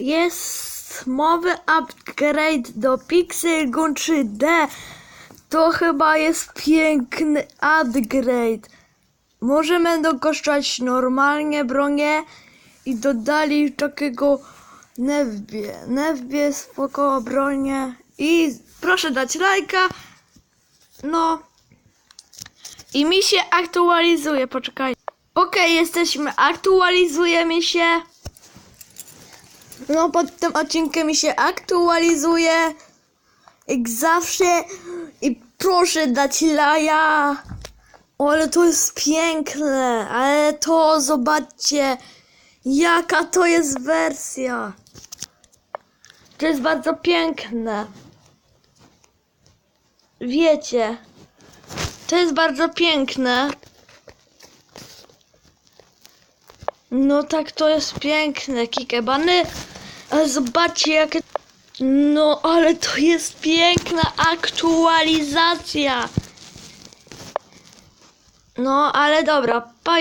jest mowy upgrade do Pixel Gun 3D. To chyba jest piękny upgrade. Może będą kosztować normalnie bronie i dodali takiego Nevbie. Nevbie spoko bronie i proszę dać lajka. No i mi się aktualizuje, poczekaj. Okej, jesteśmy, aktualizujemy się. No, pod tym odcinkiem mi się aktualizuje. Jak zawsze. I proszę dać laja. O, ale to jest piękne. Ale to zobaczcie, jaka to jest wersja. To jest bardzo piękne. Wiecie, to jest bardzo piękne. No tak, to jest piękne, kikebany. Ale zobaczcie, jakie... No, ale to jest piękna aktualizacja. No, ale dobra, pa.